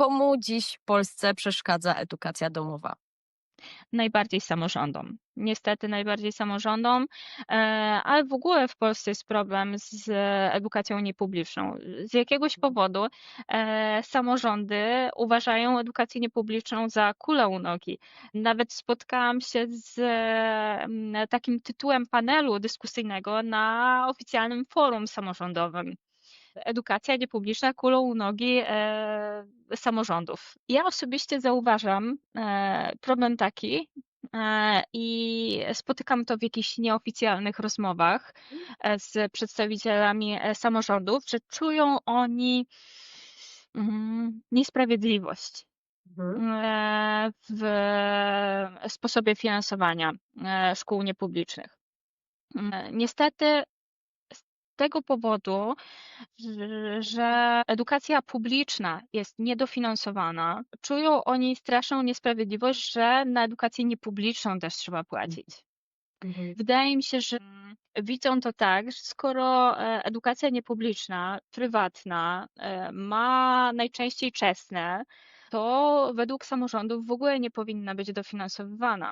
komu dziś w Polsce przeszkadza edukacja domowa? Najbardziej samorządom. Niestety najbardziej samorządom, e, ale w ogóle w Polsce jest problem z edukacją niepubliczną. Z jakiegoś powodu e, samorządy uważają edukację niepubliczną za kulę u nogi. Nawet spotkałam się z takim tytułem panelu dyskusyjnego na oficjalnym forum samorządowym edukacja niepubliczna kulą u nogi e, samorządów. Ja osobiście zauważam e, problem taki, e, i spotykam to w jakichś nieoficjalnych rozmowach e, z przedstawicielami e, samorządów, że czują oni mm, niesprawiedliwość Mhm. w sposobie finansowania szkół niepublicznych. Niestety tego powodu, że- edukacja publiczna jest niedofinansowana, czują oni straszną niesprawiedliwość, że na edukację niepubliczną też trzeba płacić. Mhm. Wydaje mi się, że widzą to tak, że skoro e, edukacja niepubliczna, prywatna e, ma najczęściej czesne, to według samorządów w ogóle nie powinna być dofinansowywana.